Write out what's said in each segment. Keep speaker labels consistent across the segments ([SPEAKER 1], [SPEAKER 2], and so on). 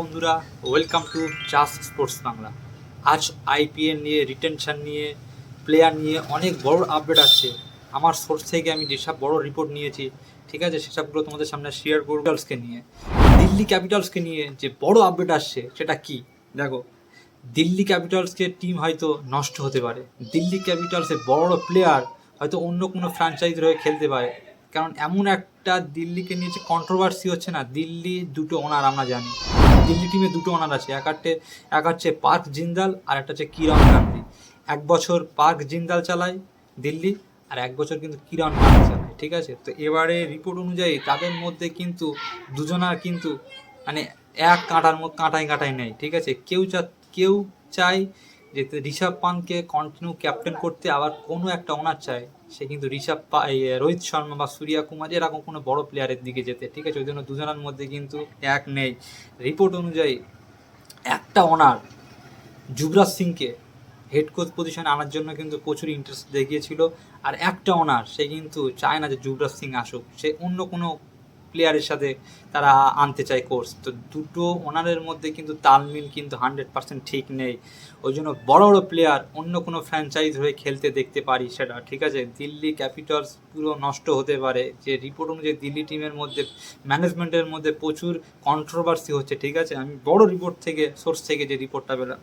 [SPEAKER 1] বন্ধুরা welcome to চাস sports Bangla আজ আইপিএল নিয়ে রিটেনশন নিয়ে প্লেয়ার নিয়ে অনেক বড় আপডেট আসছে। আমার সোর্স থেকে আমি যেসব বড় রিপোর্ট নিয়েছি, ঠিক আছে, সেসবগুলো তোমাদের সামনে শেয়ার করব। ক্যাপিটালসকে নিয়ে। দিল্লি ক্যাপিটালসকে নিয়ে যে বড় আপডেট আসছে, সেটা কি? দেখো, দিল্লি ক্যাপিটালসকে টিম হয়তো নষ্ট হতে পারে। দিল্লি ক্যাপিটালসের বড় বড় প্লেয়ার হয়তো অন্য কোনো ফ্র্যাঞ্চাইজির হয়ে খেলতে পারে। কারণ এমন একটা দিল্লিকে নিয়ে যে কন্ট্রোভার্সি হচ্ছে না, দিল্লি দুটো ওনার আমরা জানি। দিল্লি টিমে দুটো ওনার আছে, এক হচ্ছে এক হচ্ছে পার্ক জিন্দাল আর একটা হচ্ছে কিরণ গান্ধী এক বছর পার্ক জিন্দাল চালায় দিল্লি আর এক বছর কিন্তু কিরণ গান্ধী চালায়, ঠিক আছে? তো এবারে রিপোর্ট অনুযায়ী তাদের মধ্যে কিন্তু দুজনার কিন্তু মানে এক কাঁটার মধ্যে কাঁটাই কাঁটাই নেই, ঠিক আছে? কেউ চা, কেউ চায় যে ঋষভ পানকে কন্টিনিউ ক্যাপ্টেন করতে আবার কোনো একটা ওনার চায়, সে কিন্তু ঋষভ রোহিত শর্মা বা সূর্যা কুমার এরকম কোনো বড় প্লেয়ারের দিকে যেতে, ঠিক আছে? ওই জন্য দুজনের মধ্যে কিন্তু এক নেই। রিপোর্ট অনুযায়ী একটা ওনার যুবরাজ সিংকে হেড কোচ পজিশনে আনার জন্য কিন্তু প্রচুর ইন্টারেস্ট দেখিয়েছিল। আর একটা ওনার সে কিন্তু চায় না যে যুবরাজ সিং আসুক, সে অন্য কোনো প্লেয়ারের সাথে তারা আনতে চায় কোর্স তো দুটো ওনারের মধ্যে কিন্তু তালমিল কিন্তু হান্ড্রেড পার্সেন্ট ঠিক নেই। ওই জন্য বড় বড় প্লেয়ার অন্য কোনো ফ্র্যাঞ্চাইজ হয়ে খেলতে দেখতে পারি সেটা। ঠিক আছে? দিল্লি ক্যাপিটালস পুরো নষ্ট হতে পারে। যে রিপোর্ট অনুযায়ী দিল্লি টিমের মধ্যে ম্যানেজমেন্টের মধ্যে প্রচুর কন্ট্রোভার্সি হচ্ছে। ঠিক আছে? আমি বড় রিপোর্ট থেকে সোর্স থেকে যে রিপোর্টটা পেলাম।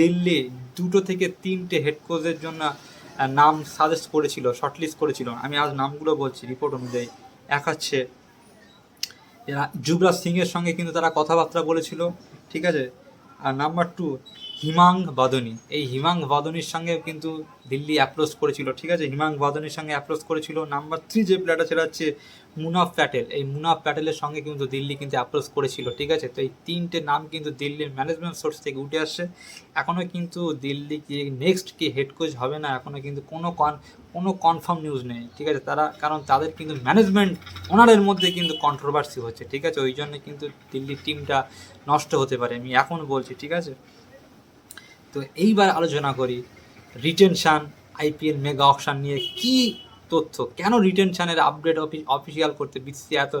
[SPEAKER 1] দিল্লি দুটো থেকে তিনটে হেড কোচের জন্য নাম সাজেস্ট করেছিল শর্টলিস্ট করেছিল। আমি আজ নামগুলো বলছি রিপোর্ট অনুযায়ী। এক হচ্ছে যুবরাজ সিংয়ের সঙ্গে কিন্তু তারা কথাবার্তা বলেছিল, ঠিক আছে? আর নাম্বার টু হিমাং বাদনি। এই হিমাং বাদনির সঙ্গে কিন্তু দিল্লি অ্যাপ্রোচ করেছিল, ঠিক আছে? হিমাং বাদনির সঙ্গে অ্যাপ্রোচ করেছিল। নাম্বার থ্রি যে প্লেয়ারটা সেটা হচ্ছে মুনাফ প্যাটেল। এই মুনাফ প্যাটেলের সঙ্গে কিন্তু দিল্লি কিন্তু অ্যাপ্রোচ করেছিল, ঠিক আছে? তো এই তিনটে নাম কিন্তু দিল্লির ম্যানেজমেন্ট সোর্স থেকে উঠে আসছে। এখনও কিন্তু দিল্লি কি নেক্সট কি হেড কোচ হবে না এখনও কিন্তু কোনো কন কোনো কনফার্ম নিউজ নেই, ঠিক আছে? তারা, কারণ তাদের কিন্তু ম্যানেজমেন্ট ওনারের মধ্যে কিন্তু কন্ট্রোভার্সি হচ্ছে, ঠিক আছে? ওই জন্য কিন্তু দিল্লির টিমটা নষ্ট হতে পারে, আমি এখন বলছি, ঠিক আছে? তো এইবার আলোচনা করি রিটেনশান আইপিএল মেগা অকশান নিয়ে কি তথ্য কেন রিটেনশানের আপডেট অফিসিয়াল করতে বিসিসি এত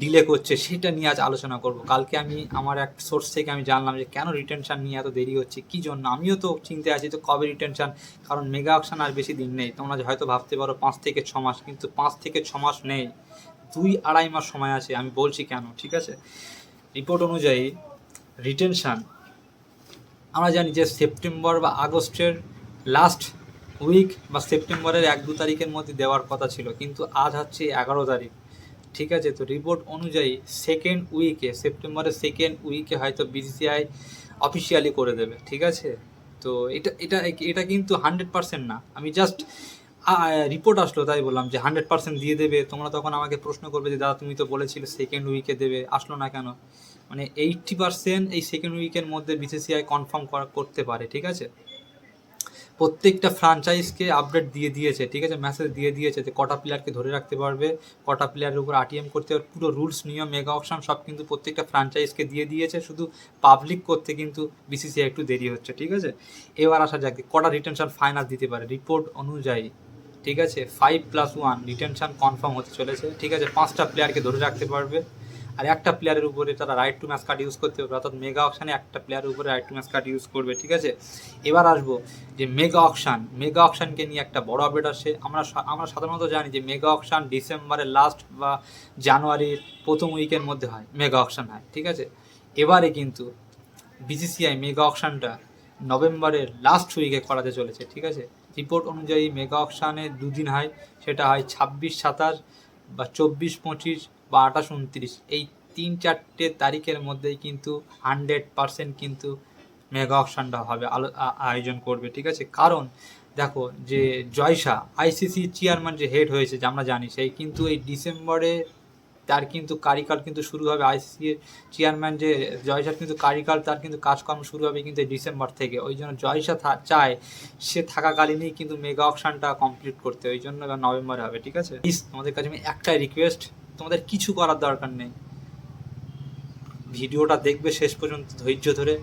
[SPEAKER 1] ডিলে করছে সেটা নিয়ে আজ আলোচনা করব। কালকে আমি, আমার এক সোর্স থেকে আমি জানলাম যে কেন রিটেনশান নিয়ে এত দেরি হচ্ছে, কী জন্য? আমিও তো চিন্তায় আছি তো কবে রিটেনশান কারণ মেগা অকশান আর বেশি দিন নেই। তোমরা হয়তো ভাবতে পারো পাঁচ থেকে ছ মাস, কিন্তু পাঁচ থেকে ছ মাস নেই। দুই আড়াই মাস সময় আছে, আমি বলছি কেন, ঠিক আছে? রিপোর্ট অনুযায়ী রিটেনশান আমরা জানি যে সেপ্টেম্বর বা আগস্টের লাস্ট উইক বা সেপ্টেম্বরের এক দু তারিখের মধ্যে দেওয়ার কথা ছিল, কিন্তু আজ হচ্ছে এগারো তারিখ। ঠিক আছে, তো রিপোর্ট অনুযায়ী সেকেন্ড উইকে সেপ্টেম্বরের সেকেন্ড উইকে হয়তো বিসিসিআই অফিসিয়ালি করে দেবে, ঠিক আছে? তো এটা এটা এটা কিন্তু হান্ড্রেড পার্সেন্ট না। আমি জাস্ট রিপোর্ট আসলো, তাই বললাম যে হান্ড্রেড পার্সেন্ট দিয়ে দেবে। তোমরা তখন আমাকে প্রশ্ন করবে যে, দাদা, তুমি তো বলেছিলে সেকেন্ড উইকে দেবে। আসলো না কেন? মানে এইটটি পার্সেন্ট এই সেকেন্ড উইকের মধ্যে বিসিসিআই কনফার্ম করতে পারে, ঠিক আছে? প্রত্যেকটা ফ্রাঞ্চাইজকে আপডেট দিয়ে দিয়েছে, ঠিক আছে? মেসেজ দিয়ে দিয়েছে যে কটা প্লেয়ারকে ধরে রাখতে পারবে, কটা প্লেয়ারের উপর আরটিএম করতে পারবে, পুরো রুলস নিয়ম মেগা অপশন সব কিন্তু প্রত্যেকটা ফ্রাঞ্চাইজকে দিয়ে দিয়েছে, শুধু পাবলিক করতে কিন্তু বিসিসিআই একটু দেরি হচ্ছে, ঠিক আছে? এবার আসা যাক কটা রিটেনশন ফাইনাল দিতে পারে। রিপোর্ট অনুযায়ী, ঠিক আছে? Five plus one retention confirm হতে চলেছে, ঠিক আছে? পাঁচটা প্লেয়ারকে ধরে রাখতে পারবে আর একটা প্লেয়ারের উপরে তারা right to match card use করতে পারবে, অর্থাৎ মেগা অকশানে একটা প্লেয়ারের উপরে right to match card use করবে, ঠিক আছে? এবার আসব যে মেগা অকশান মেগা অকশানকে নিয়ে একটা বড় আপডেট আসে আমরা আমরা সাধারণত জানি যে মেগা অকশান ডিসেম্বরের লাস্ট বা জানুয়ারির প্রথম উইকের মধ্যে হয় মেগা অকশান হয়, ঠিক আছে? এবারে কিন্তু বিসিসিআই মেগা অকশানটা নভেম্বরের লাস্ট উইকে করাতে চলেছে, ঠিক আছে? রিপোর্ট অনুযায়ী মেগা অকশানে দুদিন হয়, সেটা হয় ছাব্বিশ, সাতাশ বা চব্বিশ, পঁচিশ বা আঠাশ উনত্রিশ। এই তিন চারটে তারিখের মধ্যেই কিন্তু হান্ড্রেড পারসেন্ট কিন্তু মেগা অকশানটা হবে, আলো আয়োজন করবে, ঠিক আছে? কারণ দেখো যে জয়সা আইসিসি চেয়ারম্যান যে হেড হয়েছে, যে আমরা জানি, সেই কিন্তু এই ডিসেম্বরে তার কিন্তু কারিকাল কিন্তু শুরু হবে আইসিসি এর চেয়ারম্যান যে জয়সার কিন্তু কারিকাল, তার কিন্তু কাজকর্ম শুরু হবে কিন্তু ডিসেম্বর থেকে। ওই জন্য জয়সা চায় সে থাকাকালীনই কিন্তু মেগা অপশানটা কমপ্লিট করতে। ওই জন্য নভেম্বরে হবে, ঠিক আছে? প্লিজ তোমাদের কাছে আমি একটাই রিকোয়েস্ট তোমাদের কিছু করার দরকার নেই। ভিডিওটা দেখবে শেষ পর্যন্ত ধৈর্য ধরে।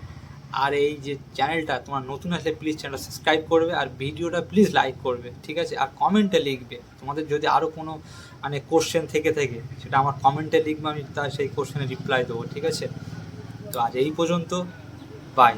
[SPEAKER 1] আর এই যে চ্যানেলটা তোমার নতুন আসলে প্লিজ চ্যানেলটা সাবস্ক্রাইব করবে আর ভিডিওটা প্লিজ লাইক করবে, ঠিক আছে? আর কমেন্টে লিখবে। তোমাদের যদি আরও কোনো মানে কোশ্চেন থেকে থেকে, সেটা আমার কমেন্টে লিখবে, আমি তার সেই কোশ্চেনে রিপ্লাই দেবো, ঠিক আছে? তো আজ এই পর্যন্ত বাই